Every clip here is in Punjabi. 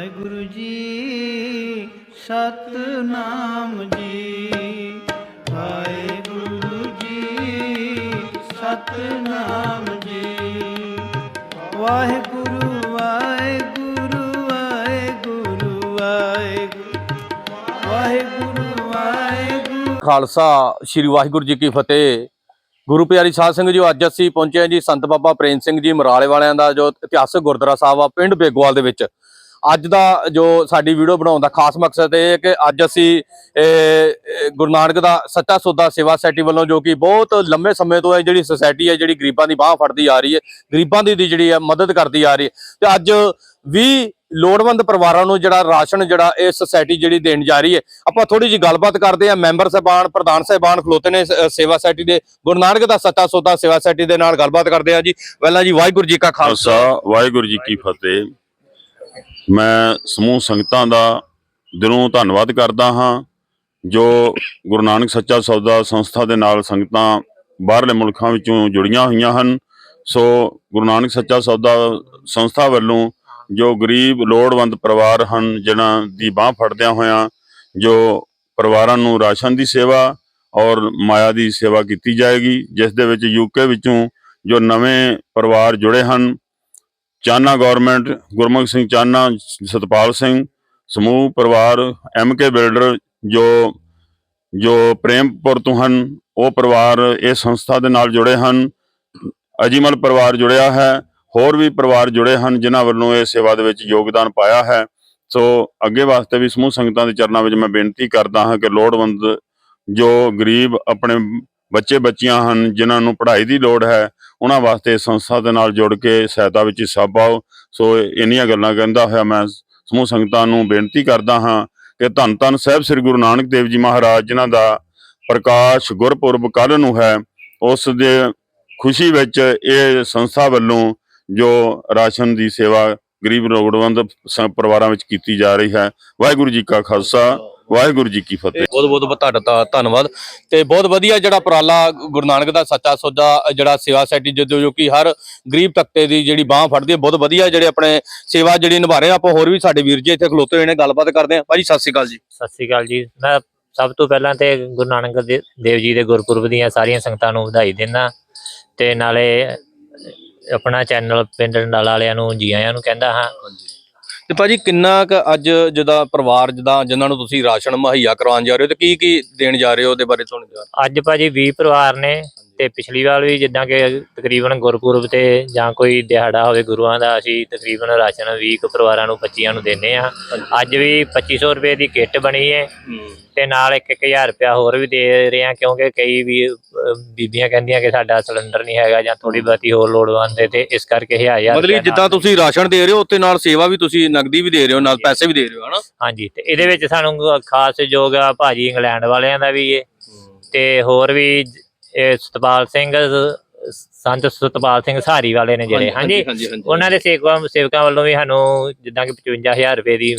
ਵਾਹਿਗੁਰੂ ਜੀ, ਸਤਨਾਮ ਜੀ। ਵਾਹਿਗੁਰੂ ਜੀ, ਸਤਨਾਮ ਜੀ। ਵਾਹਿਗੁਰੂ ਵਾਹਿਗੁਰੂ ਵਾਹਿਗੁਰੂ ਵਾਹਿਗੁਰੂ। ਵਾਹਿਗੁਰੂ ਵਾਹਿਗੁਰੂ। ਖਾਲਸਾ, ਸ੍ਰੀ ਵਾਹਿਗੁਰੂ ਜੀ ਕੀ ਫਤਿਹ। ਗੁਰੂ ਪਿਆਰੀ ਸਾਧ ਸਿੰਘ ਜੀ, ਅੱਜ ਅਸੀਂ ਪਹੁੰਚੇ ਹਾਂ ਜੀ ਸੰਤ ਬਾਬਾ ਪ੍ਰੇਮ ਸਿੰਘ ਜੀ ਮਰਾਲੇ ਵਾਲਿਆਂ ਦਾ, ਜੋ ਇਤਿਹਾਸਕ ਗੁਰਦੁਆਰਾ ਸਾਹਿਬ ਆ, ਪਿੰਡ ਬੇਗੋਵਾਲ ਦੇ ਵਿੱਚ। ਅੱਜ ਦਾ ਜੋ ਸਾਡੀ ਵੀਡੀਓ ਬਣਾਉਣ ਦਾ ਖਾਸ ਮਕਸਦ ਇਹ ਹੈ ਕਿ ਅੱਜ ਅਸੀਂ ਗੁਰੂ ਨਾਨਕ ਦਾ ਸੱਚਾ ਸੌਦਾ ਸੇਵਾ ਸੋਸਾਇਟੀ ਵੱਲੋਂ ਜੋ ਕਿ ਬਹੁਤ ਲੰਮੇ ਸਮੇਂ ਤੋਂ ਇਹ ਜਿਹੜੀ ਸੁਸਾਇਟੀ ਹੈ, ਜਿਹੜੀ ਗਰੀਬਾਂ ਦੀ ਬਾਹ ਫੜਦੀ ਆ ਰਹੀ ਹੈ, ਗਰੀਬਾਂ ਦੀ ਦੀ ਜਿਹੜੀ ਹੈ ਮਦਦ ਕਰਦੀ ਆ ਰਹੀ ਹੈ। ਤੇ ਅੱਜ ਵੀ ਲੋੜਵੰਦ ਪਰਿਵਾਰਾਂ ਨੂੰ ਜਿਹੜਾ ਰਾਸ਼ਨ, ਜਿਹੜਾ ਇਹ ਸੁਸਾਇਟੀ ਜਿਹੜੀ ਦੇਣ ਜਾ ਰਹੀ ਹੈ, ਆਪਾਂ ਥੋੜੀ ਜੀ ਗੱਲਬਾਤ ਕਰਦੇ ਹਾਂ। ਮੈਂਬਰ ਸਾਹਿਬਾਨ, ਪ੍ਰਧਾਨ ਸਾਹਿਬਾਨ ਖਲੋਤੇ ਨੇ ਸੇਵਾ ਸੋਸਾਇਟੀ ਦੇ, ਗੁਰੂ ਨਾਨਕ ਦਾ ਸੱਤਾ ਸੌਦਾ ਸੇਵਾ ਸੋਸਾਇਟੀ ਦੇ ਨਾਲ ਗੱਲਬਾਤ ਕਰਦੇ ਹਾਂ ਜੀ। ਪਹਿਲਾਂ ਜੀ ਵਾਹਿਗੁਰੂ ਜੀ ਕਾ ਖਾਲਸਾ, ਵਾਹਿਗੁਰੂ ਜੀ ਕੀ ਫਤਿਹ। ਮੈਂ ਸਮੂਹ ਸੰਗਤਾਂ ਦਾ ਦਿਲੋਂ ਧੰਨਵਾਦ ਕਰਦਾ ਹਾਂ, ਜੋ ਗੁਰੂ ਨਾਨਕ ਸੱਚਾ ਸੌਦਾ ਸੰਸਥਾ ਦੇ ਨਾਲ ਸੰਗਤਾਂ ਬਾਹਰਲੇ ਮੁਲਕਾਂ ਵਿੱਚੋਂ ਜੁੜੀਆਂ ਹੋਈਆਂ ਹਨ। ਸੋ ਗੁਰੂ ਨਾਨਕ ਸੱਚਾ ਸੌਦਾ ਸੰਸਥਾ ਵੱਲੋਂ ਜੋ ਗਰੀਬ, ਲੋੜਵੰਦ ਪਰਿਵਾਰ ਹਨ, ਜਿਨ੍ਹਾਂ ਦੀ ਬਾਹ ਫੜਦਿਆਂ ਹੋਇਆਂ ਜੋ ਪਰਿਵਾਰਾਂ ਨੂੰ ਰਾਸ਼ਨ ਦੀ ਸੇਵਾ ਔਰ ਮਾਇਆ ਦੀ ਸੇਵਾ ਕੀਤੀ ਜਾਏਗੀ, ਜਿਸ ਦੇ ਵਿੱਚ ਯੂਕੇ ਵਿੱਚੋਂ ਜੋ ਨਵੇਂ ਪਰਿਵਾਰ ਜੁੜੇ ਹਨ ਚਾਨਾ ਗਵਰਨਮੈਂਟ ਗੁਰਮੁਖ ਸਿੰਘ ਚਾਨਾ, ਸਤਪਾਲ ਸਿੰਘ, ਸਮੂਹ ਪਰਿਵਾਰ ਐਮਕੇ ਬਿਲਡਰ ਜੋ ਜੋ ਪ੍ਰੇਮਪੁਰ ਤੋਂ ਹਨ, ਉਹ ਪਰਿਵਾਰ ਇਹ ਸੰਸਥਾ ਦੇ ਨਾਲ ਜੁੜੇ ਹਨ, ਅਜੀਮਲ ਪਰਿਵਾਰ ਜੁੜਿਆ ਹੈ, ਹੋਰ ਵੀ ਪਰਿਵਾਰ ਜੁੜੇ ਹਨ, ਜਿਨ੍ਹਾਂ ਵੱਲੋਂ ਇਹ ਸੇਵਾ ਦੇ ਵਿੱਚ ਯੋਗਦਾਨ ਪਾਇਆ ਹੈ। ਸੋ ਅੱਗੇ ਵਾਸਤੇ ਵੀ ਸਮੂਹ ਸੰਗਤਾਂ ਦੇ ਚਰਨਾਂ ਵਿੱਚ ਮੈਂ ਬੇਨਤੀ ਕਰਦਾ ਹਾਂ ਕਿ ਲੋੜਵੰਦ, ਜੋ ਗਰੀਬ ਆਪਣੇ ਬੱਚੇ ਬੱਚੀਆਂ ਹਨ, ਜਿਨ੍ਹਾਂ ਨੂੰ ਪੜ੍ਹਾਈ ਦੀ ਲੋੜ ਹੈ, ਉਹਨਾਂ ਵਾਸਤੇ ਸੰਸਥਾ ਦੇ ਨਾਲ ਜੁੜ ਕੇ ਸਹਾਇਤਾ ਵਿੱਚ ਹਿੱਸਾ ਪਾਓ। ਸੋ ਇੰਨੀਆਂ ਗੱਲਾਂ ਕਹਿੰਦਾ ਹੋਇਆ ਮੈਂ ਸਮੂਹ ਸੰਗਤਾਂ ਨੂੰ ਬੇਨਤੀ ਕਰਦਾ ਹਾਂ ਕਿ ਧੰਨ ਧੰਨ ਸਾਹਿਬ ਸ੍ਰੀ ਗੁਰੂ ਨਾਨਕ ਦੇਵ ਜੀ ਮਹਾਰਾਜ, ਜਿਨ੍ਹਾਂ ਦਾ ਪ੍ਰਕਾਸ਼ ਗੁਰਪੁਰਬ ਕੱਲ ਨੂੰ ਹੈ, ਉਸ ਦੇ ਖੁਸ਼ੀ ਵਿੱਚ ਇਹ ਸੰਸਥਾ ਵੱਲੋਂ ਜੋ ਰਾਸ਼ਨ ਦੀ ਸੇਵਾ ਗਰੀਬ ਲੋੜਵੰਦ ਸ- ਪਰਿਵਾਰਾਂ ਵਿੱਚ ਕੀਤੀ ਜਾ ਰਹੀ ਹੈ, ਵਾਹਿਗੁਰੂ ਜੀ ਕਾ ਖਾਲਸਾ। ਵਾਹਿਗੁਰੂ ਜੀ ਕੀ ਫਤਿਹ। ਬਹੁਤ ਬਹੁਤ ਤੁਹਾਡਾ ਤਾਂ ਧੰਨਵਾਦ। ਤੇ ਬਹੁਤ ਵਧੀਆ ਜਿਹੜਾ ਉਪਰਾਲਾ ਗੁਰੂ ਨਾਨਕ ਦਾ ਸੱਚਾ ਸੌਦਾ ਜਿਹੜਾ ਸੇਵਾ ਸੋਸਾਇਟੀ ਜੋ ਜੋ ਕਿ ਹਰ ਗਰੀਬ ਤਬਕੇ ਦੀ ਜਿਹੜੀ ਬਾਹ ਫੜਦੀ ਹੈ ਬਹੁਤ ਵਧੀਆ ਜਿਹੜੇ ਆਪਣੇ ਸੇਵਾ ਜਿਹੜੀ ਨਿਭਾ ਰਹੇ। ਆਪਾਂ ਹੋਰ ਵੀ ਸਾਡੇ ਵੀਰ ਜੀ ਇੱਥੇ ਖਲੋਤੇ ਹੋਏ ਨੇ ਗੱਲਬਾਤ ਕਰਦੇ ਆ। ਭਾਜੀ ਸਤਿ ਸ਼੍ਰੀ ਅਕਾਲ ਜੀ। ਸਤਿ ਸ੍ਰੀ ਅਕਾਲ ਜੀ। ਮੈਂ ਸਭ ਤੋਂ ਪਹਿਲਾਂ ਤੇ ਗੁਰੂ ਨਾਨਕ ਦੇਵ ਜੀ ਦੇ ਗੁਰਪੁਰਬ ਦੀਆਂ ਸਾਰੀਆਂ ਸੰਗਤਾਂ ਨੂੰ ਵਧਾਈ ਦਿੰਦਾ। ਤੇ ਨਾਲੇ ਆਪਣਾ ਚੈਨਲ ਪਿੰਡ ਡੰਡਾਲਾ ਵਾਲਿਆਂ ਨੂੰ ਜੀ ਆਇਆਂ ਨੂੰ ਕਹਿੰਦਾ ਹਾਂ। ਤੇ ਭਾਜੀ ਕਿੰਨਾ ਕੁ ਅੱਜ ਜਿਹਦਾ ਪਰਿਵਾਰ ਜਿਹਦਾ ਜਿਨ੍ਹਾਂ ਨੂੰ ਤੁਸੀਂ ਰਾਸ਼ਨ ਮੁਹੱਈਆ ਕਰਵਾਉਣ ਜਾ ਰਹੇ ਹੋ ਤੇ ਕੀ ਕੀ ਦੇਣ ਜਾ ਰਹੇ ਹੋ ਉਹਦੇ ਬਾਰੇ ਤੁਹਾਨੂੰ ਅੱਜ ਭਾਜੀ 20 ਪਰਿਵਾਰ ਨੇ। ਤੇ ਪਿਛਲੀ ਵਾਰ ਵੀ ਜਿੱਦਾਂ ਕਿ ਤਕਰੀਬਨ ਗੁਰਪੁਰਬ ਤੇ ਜਾਂ ਕੋਈ ਦਿਹਾੜਾ ਹੋਵੇ ਗੁਰੂਆਂ ਦਾ ਅਸੀਂ ਤਕਰੀਬਨ ਰਾਸ਼ਨ 20 ਕੁ ਪਰਿਵਾਰਾਂ ਨੂੰ 25 ਨੂੰ ਦਿੰਨੇ ਆ ਅੱਜ ਵੀ 2500 ਰੁਪਏ ਦੀ ਕਿੱਟ ਬਣੀ ਹੈ। ਤੇ ਨਾਲ 1-1000 ਰੁਪਇਆ ਹੋਰ ਵੀ ਦੇ ਰਹੇ ਆ ਕਿਉਂਕਿ ਕਈ ਵੀ ਬੀਬੀਆਂ ਕਹਿੰਦੀਆਂ ਕਿ ਸਾਡਾ ਸਿਲੰਡਰ ਨਹੀਂ ਹੈਗਾ ਜਾਂ ਥੋੜੀ ਬਹੁਤੀ ਹੋਰ ਲੋੜਵੰਦ ਹੈ ਤੇ ਇਸ ਕਰਕੇ 1000 ਮਤਲਬ ਜਿੱਦਾਂ ਤੁਸੀਂ ਰਾਸ਼ਨ ਦੇ ਰਹੇ ਹੋ ਉੱਤੇ ਨਾਲ ਸੇਵਾ ਵੀ ਤੁਸੀਂ ਨਗਦੀ ਵੀ ਦੇ ਰਹੇ ਹੋ ਨਾਲ ਪੈਸੇ ਵੀ ਦੇ ਰਹੇ ਹੋ ਹਨਾ? ਹਾਂਜੀ ਤੇ ਇਹਦੇ ਵਿੱਚ ਸਾਨੂੰ ਖਾਸ ਸਹਿਯੋਗ ਆ ਭਾਜੀ ਇੰਗਲੈਂਡ ਵਾਲਿਆਂ ਦਾ ਵੀ ਹੈ। ਤੇ ਹੋਰ ਵੀ ਇਹ ਸਤਪਾਲ ਸਿੰਘ ਸੰਤ ਸਤਪਾਲ ਸਿੰਘ ਸਹਾਰੀ ਵਾਲੇ ਨੇ ਜਿਹੜੇ ਹਾਂਜੀ ਉਹਨਾਂ ਦੇ ਸੇਵਕਾਂ ਸੇਵਕਾਂ ਵੱਲੋਂ ਵੀ ਸਾਨੂੰ ਜਿੱਦਾਂ ਕਿ 55000 ਰੁਪਏ ਦੀ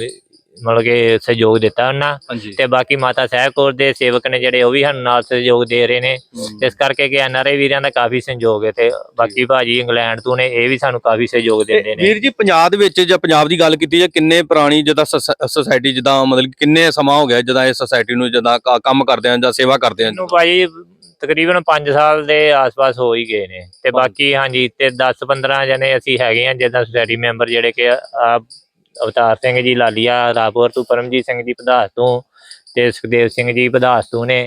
ਮਤਲਬ ਕਿ ਸਹਿਯੋਗ ਦਿੱਤਾ ਉਹਨਾਂ ਤੇ ਬਾਕੀ ਮਾਤਾ ਸਾਹਿਬ ਕੌਰ ਦੇ ਸੇਵਕ ਨੇ ਜਿਹੜੇ ਉਹ ਵੀ ਸਾਨੂੰ ਨਾਲ ਸਹਿਯੋਗ ਦੇ ਰਹੇ ਨੇ। ਇਸ ਕਰਕੇ ਕਿ ਐਨਆਰਆਈ ਵੀਰਾਂ ਦਾ ਕਾਫੀ ਸਹਿਯੋਗ ਹੈ ਤੇ ਬਾਕੀ ਭਾਜੀ ਇੰਗਲੈਂਡ ਤੋਂ ਨੇ ਇਹ ਵੀ ਸਾਨੂੰ ਕਾਫੀ ਸਹਿਯੋਗ ਦਿੰਦੇ ਨੇ। ਵੀਰ ਜੀ ਪੰਜਾਬ ਦੇ ਵਿੱਚ ਜਾਂ ਪੰਜਾਬ ਦੀ ਗੱਲ ਕੀਤੀ ਜਾਂ ਕਿੰਨੇ ਪੁਰਾਣੀ ਜਿੱਦਾਂ ਸੁਸਾਇਟੀ ਜਿੱਦਾਂ ਮਤਲਬ ਕਿੰਨੇ ਸਮਾਂ ਹੋ ਗਿਆ ਜਿੱਦਾਂ ਇਹ ਸੁਸਾਇਟੀ ਨੂੰ ਜਿੱਦਾਂ ਕੰਮ ਕਰਦੇ ਆ ਜਾਂ ਸੇਵਾ ਕਰਦੇ ਆ? ਭਾਜੀ ਤਕਰੀਬਨ 5 ਸਾਲ ਦੇ ਆਸ-ਪਾਸ ਹੋ ਹੀ ਗਏ ਨੇ। ਤੇ ਬਾਕੀ ਹਾਂਜੀ ਤੇ 10-15 ਜਣੇ ਅਸੀਂ ਹੈਗੇ ਆ ਜਿੱਦਾਂ ਸੁਸਾਇਟੀ ਮੈਂਬਰ ਜਿਹੜੇ ਕਿ ਆ ਅਵਤਾਰ ਸਿੰਘ ਜੀ ਲਾਲੀਆ ਰਾਪੁਰ ਤੋਂ ਪਰਮਜੀਤ ਸਿੰਘ ਜੀ ਪਧਾਸ ਤੋਂ ਤੇ ਸੁਖਦੇਵ ਸਿੰਘ ਜੀ ਪਧਾਸ ਤੋਂ ਨੇ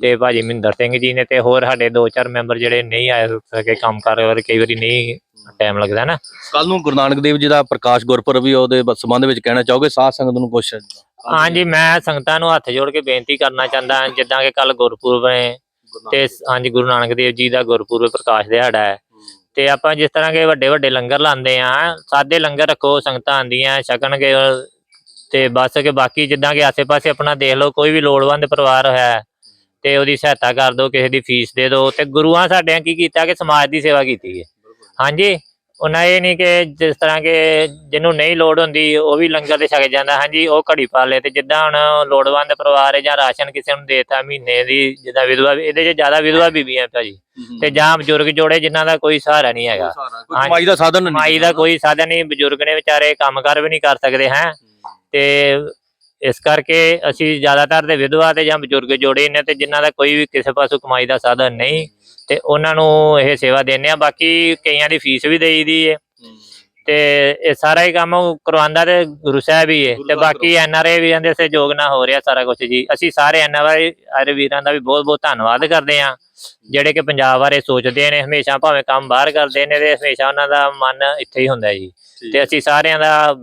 ਤੇ ਭਾਜੀ ਮਹਿੰਦਰ ਸਿੰਘ ਜੀ ਨੇ ਤੇ ਹੋਰ ਸਾਡੇ ਦੋ ਚਾਰ ਮੈਂਬਰ ਜਿਹੜੇ ਨਹੀਂ ਆਏ ਸਕੇ ਕੰਮ ਕਰ ਵਾਲੇ ਕਈ ਵਾਰੀ ਨਹੀਂ ਟਾਈਮ ਲੱਗਦਾ ਨਾ। ਕੱਲ ਨੂੰ ਗੁਰੂ ਨਾਨਕ ਦੇਵ ਜੀ ਦਾ ਪ੍ਰਕਾਸ਼ ਗੁਰਪੁਰਬ ਵੀ ਉਹਦੇ ਸੰਬੰਧ ਵਿੱਚ ਕਹਿਣਾ ਚਾਹੋਗੇ? ਸਾਧ ਸੰਗਤ ਨੂੰ ਕੁਛ ਹਾਂਜੀ ਮੈਂ ਸੰਗਤਾਂ ਨੂੰ ਹੱਥ ਜੋੜ ਕੇ ਬੇਨਤੀ ਕਰਨਾ ਚਾਹੁੰਦਾ ਹਾਂ ਜਿੱਦਾਂ ਕਿ ਕੱਲ ਗੁਰਪੁਰਬ ਹੈ ਤੇ ਹਾਂਜੀ ਗੁਰੂ ਨਾਨਕ ਦੇਵ ਜੀ ਦਾ ਗੁਰਪੁਰਬ ਪ੍ਰਕਾਸ਼ ਦਿਹਾੜਾ ਹੈ। ਤੇ ਆਪਾਂ ਜਿਸ ਤਰ੍ਹਾਂ ਕੇ ਵੱਡੇ ਵੱਡੇ ਲੰਗਰ ਲਾਉਂਦੇ ਆ ਸਾਦੇ ਲੰਗਰ ਰੱਖੋ ਸੰਗਤਾਂ ਆਂਦੀਆਂ ਛਕਣਗੇ ਤੇ ਬਸ ਕੇ ਬਾਕੀ ਜਿੱਦਾਂ ਕਿ ਆਸੇ-ਪਾਸੇ ਆਪਣਾ ਦੇਖ ਲਓ ਕੋਈ ਵੀ ਲੋੜਵੰਦ ਪਰਿਵਾਰ ਹੈ ਤੇ ਉਹਦੀ ਸਹਾਇਤਾ ਕਰ ਦਿਓ ਕਿਸੇ ਦੀ ਫੀਸ ਦੇ ਦਿਓ ਤੇ ਗੁਰੂਆਂ ਸਾਡਿਆਂ ਕੀ ਕੀਤਾ ਕਿ ਸਮਾਜ ਦੀ ਸੇਵਾ ਕੀਤੀ ਹੈ। ਹਾਂਜੀ? ਉਹਨਾਂ ਇਹ ਨਹੀਂ ਕਿ ਜਿਸ ਤਰ੍ਹਾਂ ਕਿ ਜਿਹਨੂੰ ਨਹੀਂ ਲੋੜ ਹੁੰਦੀ ਉਹ ਵੀ ਲੰਗਰ ਤੇ ਛਕ ਜਾਂਦਾ। ਹਾਂਜੀ ਉਹ ਘੜੀ ਪਾ ਲੇ ਤੇ ਜਿੱਦਾਂ ਹੁਣ ਲੋੜਵੰਦ ਪਰਿਵਾਰ ਹੈ ਜਾਂ ਰਾਸ਼ਨ ਕਿਸੇ ਨੂੰ ਦੇਤਾ ਮਹੀਨੇ ਦੀ ਜਿੱਦਾਂ ਵਿਧਵਾ ਇਹਦੇ 'ਚ ਜ਼ਿਆਦਾ ਵਿਧਵਾ ਬੀਬੀਆਂ ਭਾਜੀ ਤੇ ਜਾਂ ਬਜ਼ੁਰਗ ਜੋੜੇ ਜਿਨ੍ਹਾਂ ਦਾ ਕੋਈ ਸਹਾਰਾ ਨਹੀਂ ਹੈਗਾ। ਕਮਾਈ ਦਾ ਸਾਧਨ ਨਹੀਂ ਮਾਈ ਦਾ ਕੋਈ ਸਾਧਨ ਨਹੀਂ ਬਜ਼ੁਰਗ ਨੇ ਵਿਚਾਰੇ ਕੰਮ ਕਰ ਵੀ ਨਹੀਂ ਕਰ ਸਕਦੇ ਹੈ। ਤੇ ਇਸ ਕਰਕੇ ਅਸੀਂ ਜ਼ਿਆਦਾਤਰ ਤੇ ਵਿਧਵਾ ਤੇ ਜਾਂ ਬਜ਼ੁਰਗ ਜੋੜੇ ਨੇ ਤੇ ਜਿਨ੍ਹਾਂ ਦਾ ਕੋਈ ਵੀ ਕਿਸੇ ਪਾਸੋਂ ਕਮਾਈ ਦਾ ਸਾਧਨ ਨਹੀਂ ਤੇ ਉਹਨਾਂ ਨੂੰ ਇਹ ਸੇਵਾ ਦਿੰਦੇ ਆ ਬਾਕੀ ਕਈਆਂ ਦੀ ਫੀਸ ਵੀ ਦੇਈਦੀ ਹੈ। ਤੇ ਇਹ ਸਾਰਾ ਹੀ ਕੰਮ ਕਰਵਾਉਂਦਾ ਤੇ ਗੁਰੂ ਸਾਹਿਬ ਹੀ ਗੁਰੂ ਤੇ ਬਾਕੀ ਐਨਆਰਏ ਵੀਰਾਂ ਦੇ ਸਹਿਯੋਗ ਨਾਲ ਹੋ ਰਿਹਾ ਸਾਰਾ ਕੁਝ ਜੀ। ਅਸੀਂ ਸਾਰੇ ਐਨਆਰਏ ਵੀਰਾਂ ਦਾ ਵੀ ਬਹੁਤ ਬਹੁਤ ਧੰਨਵਾਦ ਕਰਦੇ ਹਾਂ। ਜਿਹੜੇ ਕਿ ਪੰਜਾਬ ਬਾਰੇ ਸੋਚਦੇ ਨੇ ਹਮੇਸ਼ਾ ਭਾਵੇਂ ਕੰਮ ਬਾਹਰ ਕਰਦੇ ਨੇ ਤੇ ਹਮੇਸ਼ਾ ਉਹਨਾਂ ਦਾ ਮਨ ਇੱਥੇ ਹੀ ਹੁੰਦਾ ਜੀ। ਤੇ ਅਸੀਂ ਸਾਰਿਆਂ ਦਾ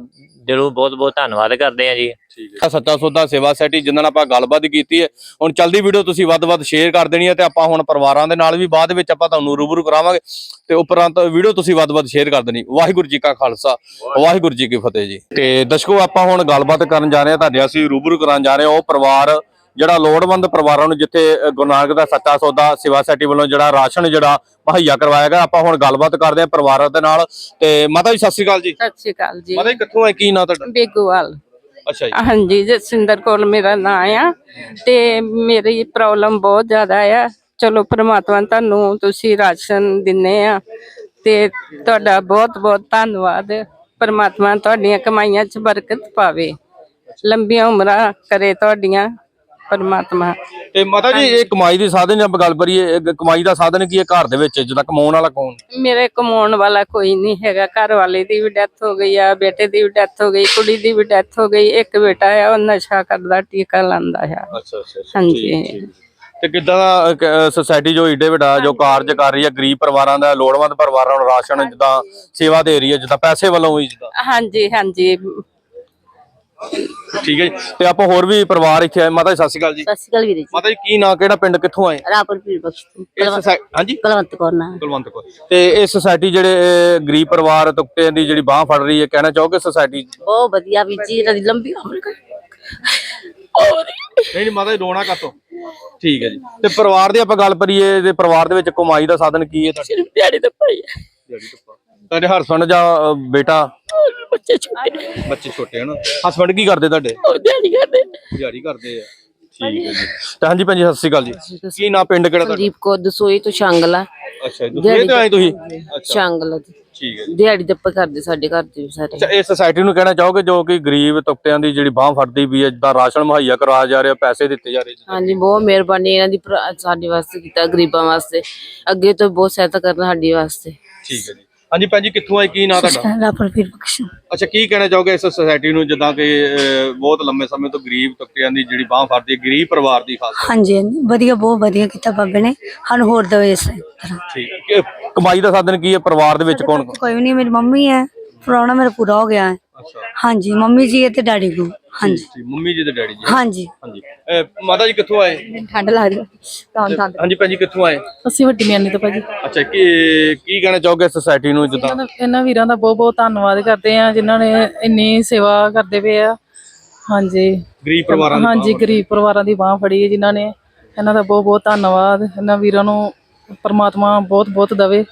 ਦਿਲੋਂ ਬਹੁਤ ਬਹੁਤ ਧੰਨਵਾਦ ਕਰਦੇ ਹਾਂ ਜੀ। ਠੀਕ ਹੈ ਸੱਚਾ ਸੌਦਾ ਸੇਵਾ ਸੈਟੀ ਜਿਨ੍ਹਾਂ ਨਾਲ ਆਪਾਂ ਗੱਲਬਾਤ ਕੀਤੀ ਹੈ। ਹੁਣ ਚਲਦੀ ਵੀਡੀਓ ਤੁਸੀਂ ਵੱਧ-ਵੱਧ ਸ਼ੇਅਰ ਕਰ ਦੇਣੀ ਹੈ ਤੇ ਆਪਾਂ ਹੁਣ ਪਰਿਵਾਰਾਂ ਦੇ ਨਾਲ ਵੀ ਬਾਅਦ ਵਿੱਚ ਆਪਾਂ ਤੁਹਾਨੂੰ ਰੂਬਰੂ ਕਰਾਵਾਂਗੇ। ਤੇ ਉਪਰੰਤ ਵੀਡੀਓ ਤੁਸੀਂ ਵੱਧ-ਵੱਧ ਸ਼ੇਅਰ ਕਰ ਦੇਣੀ। ਵਾਹਿਗੁਰੂ ਜੀ ਕਾ ਖਾਲਸਾ ਵਾਹਿਗੁਰੂ। ਜੀ ਕੀ ਫਤਿਹ ਜੀ। ਤੇ ਦਰਸ਼ਕੋ ਆਪਾਂ ਹੁਣ ਗੱਲਬਾਤ ਕਰਨ ਜਾ ਰਹੇ ਹਾਂ ਤੁਹਾਡੇ ਅਸੀਂ ਰੂਬਰੂ ਕਰਾਂ ਜਾ ਰਹੇ ਹਾਂ। ਉਹ ਪਰਿਵਾਰ ਜਿਹੜਾ ਲੋੜਵੰਦ ਪਰਿਵਾਰਾਂ ਨੂੰ ਜਿੱਥੇ ਗੁਰੂ ਨਾਨਕ ਦਾ ਸੱਚਾ ਸੌਦਾ ਸੇਵਾ ਸੈਟੀ ਵੱਲੋਂ ਜਿਹੜਾ ਰਾਸ਼ਨ ਜਿਹੜਾ ਮੁਹੱਈਆ ਕਰਵਾਇਆ ਗਿਆ ਆਪਾਂ ਹੁਣ ਗੱਲਬਾਤ ਕਰਦੇ ਹਾਂ ਪਰਿਵਾਰਾਂ ਦੇ ਨਾਲ। ਤੇ ਮਾਤਾ ਜੀ ਸਤਿ ਸ਼੍ਰੀ ਅਕਾਲ ਜੀ। ਸਤਿ ਸ਼੍ਰੀ ਅਕਾਲ ਜੀ। ਮਾਤਾ ਜੀ ਕਿੱਥੋਂ ਹੈ ਕੀ ਨਾਂ ਤੁਹਾਡਾ? ਬੇਗੋਵਾਲ। ਅੱਛਾ ਜੀ। ਹਾਂਜੀ ਜਸਿੰਦਰ ਕੋਲ ਮੇਰਾ ਨਾਂ ਆ। ਤੇ ਮੇਰੀ ਪ੍ਰੋਬਲਮ ਬਹੁਤ ਜ਼ਿਆਦਾ ਆ। ਚਲੋ ਪ੍ਰਮਾਤਮਾ ਤੁਹਾਨੂੰ ਤੁਸੀਂ ਰਾਸ਼ਨ ਦਿੰਨੇ ਆ। ਤੇ ਤੁਹਾਡਾ ਬਹੁਤ ਬਹੁਤ ਧੰਨਵਾਦ। ਪ੍ਰਮਾਤਮਾ ਤੁਹਾਡੀਆਂ ਕਮਾਈਆਂ 'ਚ ਬਰਕਤ ਪਾਵੇ। ਲੰਬੀਆਂ ਉਮਰਾਂ ਕਰੇ ਤੁਹਾਡੀਆਂ। ਪ੍ਰਮਾਤਮਾ। ਤੇ ਮਾਤਾ ਜੀ ਇਹ ਕਮਾਈ ਦੇ ਸਾਧਨ ਜੇ ਗੱਲ ਕਰੀਏ ਇਹ ਕਮਾਈ ਦਾ ਸਾਧਨ ਕੀ ਹੈ ਘਰ ਦੇ ਵਿੱਚ ਜਿਹਦਾ ਕਮਾਉਣ ਵਾਲਾ ਕੌਣ? ਮੇਰੇ ਕਮਾਉਣ ਵਾਲਾ ਕੋਈ ਨਹੀਂ ਹੈਗਾ। ਘਰ ਵਾਲੇ ਦੀ ਵੀ ਡੈਥ ਹੋ ਗਈ ਆ ਬੇਟੇ ਦੀ ਵੀ ਡੈਥ ਹੋ ਗਈ ਕੁੜੀ ਦੀ ਵੀ ਡੈਥ ਹੋ ਗਈ ਇੱਕ ਬੇਟਾ ਆ ਉਹ ਨਸ਼ਾ ਕਰਦਾ ਟੀਕਾ ਲਾਉਂਦਾ ਆ। ਅੱਛਾ ਅੱਛਾ ਹਾਂਜੀ। ਤੇ ਕਿੱਦਾਂ ਦਾ ਸੋਸਾਇਟੀ ਜੋ ਏਡੇ ਵੱਡਾ ਜੋ ਕਾਰਜ ਕਰ ਰਹੀ ਹੈ ਗਰੀਬ ਪਰਿਵਾਰਾਂ ਦਾ ਲੋੜਵੰਦ ਪਰਿਵਾਰਾਂ ਨੂੰ ਰਾਸ਼ਨ ਜਿੱਦਾਂ ਸੇਵਾ ਦੇ ਰਹੀ ਹੈ ਜਿੱਦਾਂ ਪੈਸੇ ਵੱਲੋਂ ਵੀ ਜਿੱਦਾਂ। ਹਾਂਜੀ ਹਾਂਜੀ। ਠੀਕ ਹੈ ਜੀ। ਤੇ ਆਪਾਂ ਹੋਰ ਵੀ ਪਰਿਵਾਰ ਇੱਥੇ ਆਏ। ਮਾਤਾ ਜੀ ਸਤਿ ਸ਼੍ਰੀ ਅਕਾਲ ਜੀ। ਸਤਿ ਸ਼੍ਰੀ ਅਕਾਲ ਵੀਰੇ ਜੀ। ਮਾਤਾ ਜੀ ਕੀ ਨਾਂ ਕਿਹੜਾ ਪਿੰਡ ਕਿੱਥੋਂ ਆਏ? ਰਾਪੁਰ ਪੀਰ ਬਖਸ਼ ਤੋਂ। ਇਹ society- ਹਾਂਜੀ? ਕੁਲਵੰਤ ਕੌਰ ਨਾ। ਕੁਲਵੰਤ ਕੌਰ। ਤੇ ਇਹ ਸੋਸਾਇਟੀ ਜਿਹੜੇ ਅਹ, ਗਰੀਬ ਪਰਿਵਾਰ ਤੁਕਤੇ ਦੀ ਜਿਹੜੀ ਬਾਹ ਫੜ ਰਹੀ ਹੈ ਕਹਿਣਾ ਚਾਹੋਗੇ ਸੋਸਾਇਟੀ ਬਹੁਤ ਵਧੀਆ ਵੀਰ ਜੀ ਇਹਨਾਂ ਦੀ ਲੰਬੀ ਉਮਰ ਕਰੇ ਨਹੀਂ ਨਹੀਂ ਮਾਤਾ ਜੀ ਰੋਣਾ ਕਾਤੋਂ? ਠੀਕ ਹੈ ਜੀ। ਤੇ ਪਰਿਵਾਰ ਦੀ ਆਪਾਂ ਗੱਲ ਕਰੀਏ ਤੇ ਪਰਿਵਾਰ ਦੇ ਵਿੱਚ ਕਮਾਈ ਦਾ ਸਾਧਨ ਕੀ ਹੈ? ਤੁਹਾਡੇ ਸਿਰਫ ਦਿਹਾੜੀ ਦਾ ਭਾਈ ਹੈ। ਤੁਹਾਡੇ ਹਸਬੰਡ ਜਾਂ ਅਹ, ਬੇਟਾ? ਬੱਚੇ ਛੋਟੇ। ਬੱਚੇ ਛੋਟੇ ਹਨ ਹਸਬੰਡ ਕੀ ਕਰਦੇ ਤੁਹਾਡੇ? ਉਹ ਦਿਹਾੜੀ ਕਰਦੇ। ਦਿਹਾੜੀ ਕਰਦੇ ਆ। ਠੀਕ ਹੈ ਜੀ। ਤਾਂ ਹਾਂਜੀ ਭੈਣ ਜੀ ਸਤਿ ਸ਼੍ਰੀ ਅਕਾਲ ਜੀ। ਕੀ ਨਾਂ ਪਿੰਡ ਕਿਹੜਾ ਤੁਹਾਡਾ? ਸੰਦੀਪ ਕੋ ਦਸੋਈ ਤੋਂ ਸ਼ਾਂਗਲਾ। ਅੱਛਾ ਜੀ ਤੁਸੀਂ ਤੇ ਆਏ ਤੁਸੀਂ? ਅੱਛਾ। ਸ਼ਾਂਗਲਾ ਦੀ ਠੀਕ ਹੈ ਜੀ। ਦਿਹਾੜੀ ਦੱਪਾ ਕਰਦੇ ਸਾਡੇ ਘਰ ਦੇ ਵੀ ਸਾਰੇ। ਅੱਛਾ ਇਹ ਸੋਸਾਇਟੀ ਨੂੰ ਕਹਿਣਾ ਚਾਹੋਗੇ ਜੋ ਕਿ ਗਰੀਬ ਤਬਕਿਆਂ ਦੀ ਜਿਹੜੀ ਬਾਹ ਫੜਦੀ ਵੀ ਹੈ ਜਿੱਦਾਂ ਰਾਸ਼ਨ ਮੁਹੱਈਆ ਕਰਵਾਇਆ ਜਾ ਰਿਹਾ ਪੈਸੇ ਦਿੱਤੇ ਜਾ ਰਹੇ ਜੀ ਹਾਂਜੀ ਬਹੁਤ ਮਿਹਰਬਾਨੀ ਇਹਨਾਂ ਦੀ ਭਰਾ- ਸਾਡੇ ਵਾਸਤੇ ਕੀਤਾ ਗਰੀਬਾਂ ਵਾਸਤੇ। ਅੱਗੇ ਤੋਂ ਬਹੁਤ ਸਹਾਇਤਾ ਕਰਨਾ ਸਾਡੀ ਵਾਸਤੇ। ਠੀਕ ਹੈ ਜੀ। ਹਾਂਜੀ ਭੈਣ ਜੀ ਕਿੱਥੋਂ ਆਏ? ਕੀ ਨਾਂ ਤੁਹਾਡਾ? ਰਾਪੁਰ ਪੀਰ ਬਖਸ਼। ਅੱਛਾ ਕੀ ਕਹਿਣਾ ਚਾਹੋਗੇ ਇਸ ਸੋਸਾਇਟੀ ਨੂੰ ਜਿੱਦਾਂ ਕਿ ਅਹ, ਬਹੁਤ ਲੰਮੇ ਸਮੇਂ ਤੋਂ ਗਰੀਬ ਤਬਕਿਆਂ ਦੀ ਜਿਹੜੀ ਬਾਹ ਫੜਦੀ ਹੈ ਗਰੀਬ ਪਰਿਵਾਰ ਦੀ ਖਾਸ। ਹਾਂਜੀ ਹਾਂਜੀ। ਵਧੀਆ ਬਹੁਤ ਵਧੀਆ ਕੀਤਾ ਬਾਬੇ ਨੇ। ਸਾਨੂੰ ਹੋਰ ਦਵੇ ਇਸ ਤਰ੍ਹਾਂ। ਠੀਕ। ਕਮਾਈ ਦਾ ਸਾਧਨ ਕੀ ਹੈ? ਪਰਿਵਾਰ ਦੇ ਵਿੱਚ ਕੌਣ ਕੌਣ ਕੋਈ ਵੀ ਨਹੀਂ ਮੇਰੀ ਮੰਮੀ ਹੈ। ਪੁਰਾਣਾ ਮੇਰਾ ਪੂਰਾ ਹੋ ਗਿਆ ਹੈ। ਅੱਛਾ। ਹਾਂਜੀ ਮੰਮੀ ਜੀ ਤੇ ਡੈਡੀ ਕੋ ਹਾਂਜੀ। ਜੀ ਮੰਮੀ ਜੀ ਤੇ ਡੈਡੀ ਜੀ। ਹਾਂਜੀ। ਹਾਂਜੀ। ਅਹ, ਮਾਤਾ ਜੀ ਕਿੱਥੋਂ ਆਏ? ਠੰਡ ਲੱਗ ਰਹੀ ਤਾਂ ਤਾਂ ਹਾਂਜੀ ਭੈਣ ਜੀ ਕਿੱਥੋਂ ਆਏ? ਅਸੀਂ ਵੱਡੀ ਮਿਆਨੀ ਤੋਂ ਭਾਜੀ। ਅੱਛਾ ਕੀ ਕੀ ਕਹਿਣਾ ਚਾਹੋਗੇ ਸੋਸਾਇਟੀ ਨੂੰ ਜਿੱਦਾਂ? ਇਹਨਾਂ ਦਾ- ਇਹਨਾਂ ਵੀਰਾਂ ਦਾ ਬਹੁਤ ਬਹੁਤ ਧੰਨਵਾਦ ਕਰਦੇ ਆ ਜਿਨ੍ਹਾਂ ਨੇ ਇੰਨੀ ਸੇਵਾ ਕਰਦੇ ਪਏ ਆ। ਹਾਂਜੀ। ਗਰੀਬ ਪਰਿਵਾਰਾਂ ਦੀ ਹਾਂਜੀ ਗਰੀਬ ਪਰਿਵਾਰਾਂ ਦੀ ਬਾਹ ਫੜੀ ਹੈ ਜਿਨ੍ਹਾਂ ਨੇ। ਇਹਨਾਂ ਦਾ ਬਹੁਤ ਬਹੁਤ ਧੰਨਵਾਦ। ਇਹਨਾਂ ਵੀਰਾਂ ਨੂੰ ਪਰਮਾਤਮਾ ਬਹੁਤ ਬਹੁਤ ਦਵੇ।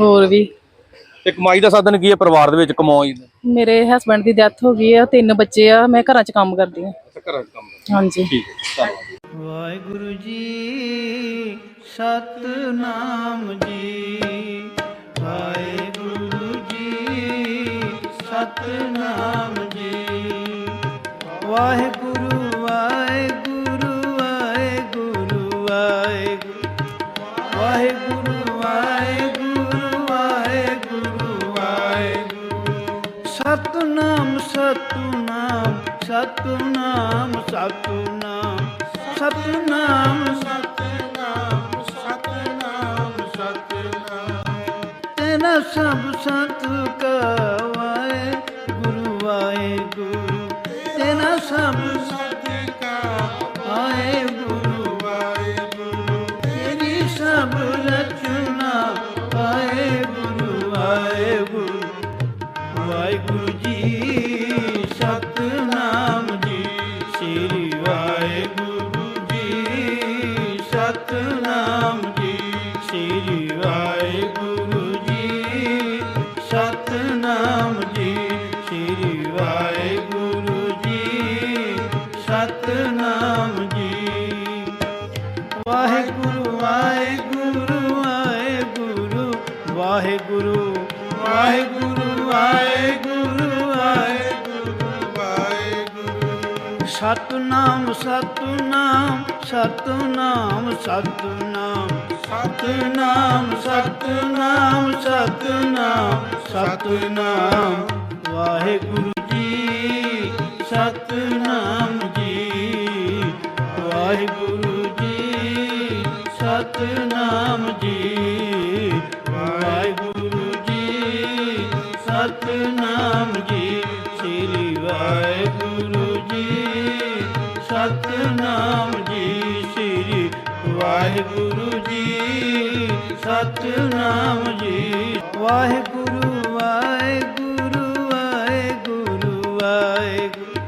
ਹੋਰ ਵੀ ਤੇ ਕਮਾਈ ਦਾ ਸਾਧਨ ਕੀ ਹੈ ਪਰਿਵਾਰ ਦੇ ਵਿੱਚ ਕਮਾਈ ਦਾ? ਮੇਰੇ ਹਸਬੰਡ ਦੀ ਡੈਥ ਹੋ ਗਈ ਆ ਤਿੰਨ ਬੱਚੇ ਆ ਮੈਂ ਘਰਾਂ 'ਚ ਕੰਮ ਕਰਦੀ ਆ ਅੱਛਾ ਘਰਾਂ ਦਾ ਕੰਮ ਹਾਂਜੀ। ਠੀਕ ਹੈ ਧੰਨਵਾਦ। ਵਾਹਿਗੁਰੂ ਜੀ ਸਤਨਾਮ ਜੀ। ਵਾਹਿਗੁਰੂ ਜੀ ਸਤਨਾਮ ਜੀ। ਵਾਹਿਗੁਰੂ ਵਾਹਿਗੁਰੂ ਵਾਹਿਗੁਰੂ ਵਾਹਿਗੁਰੂ। ਵਾਹਿਗੁਰੂ ਵਾਹਿਗੁਰੂ। ਸਤਨਾਮ ਸਤਨਾਮ ਸਤਨਾਮ ਸਤਨਾਮ ਸਤਨਾਮ। ਸਤਨਾਮ ਸਤਨਾਮ ਸਤਨਾਮ ਤੇਨਾ ਸਭ ਸੰਤ ਕਾ ਵਾਹਿਗੁਰੂ ਜੀ, ਸਤਨਾਮ ਜੀ। ਸ੍ਰੀ ਵਾਹਿਗੁਰੂ ਜੀ, ਸਤਨਾਮ ਜੀ। ਸ੍ਰੀ ਵਾਹਿਗੁਰੂ ਜੀ, ਸਤਨਾਮ ਜੀ। ਵਾਹਿਗੁਰੂ ਵਾਹਿਗੁਰੂ ਵਾਹਿਗੁਰੂ। ਵਾਹਿਗੁਰੂ ਵਾਹਿਗੁਰੂ ਵਾਹਿਗੁਰੂ ਸਤਨਾਮ ਸਤਨਾਮ ਸਤਨਾਮ ਸਤਨਾਮ। ਸਤਨਾਮ ਸਤਨਾਮ ਸਤਨਾਮ ਸਤਨਾਮ। ਵਾਹਿਗੁਰੂ ਜੀ, ਸਤਨਾਮ ਜੀ। ਵਾਹਿਗੁਰੂ ਜੀ, ਸਤਨਾਮ ਜੀ। ਵਾਹਿਗੁਰੂ ਜੀ ਸਤਨਾਮ ਜੀ। ਵਾਹਿਗੁਰੂ ਵਾਹਿਗੁਰੂ ਵਾਹਿਗੁਰੂ ਵਾਹਿਗੁਰੂ।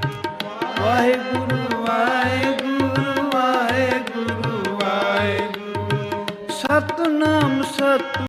ਵਾਹਿਗੁਰੂ ਵਾਹਿਗੁਰੂ ਵਾਹਿਗੁਰੂ ਵਾਹਿਗੁਰੂ। ਸਤਨਾਮ ਸਤਿ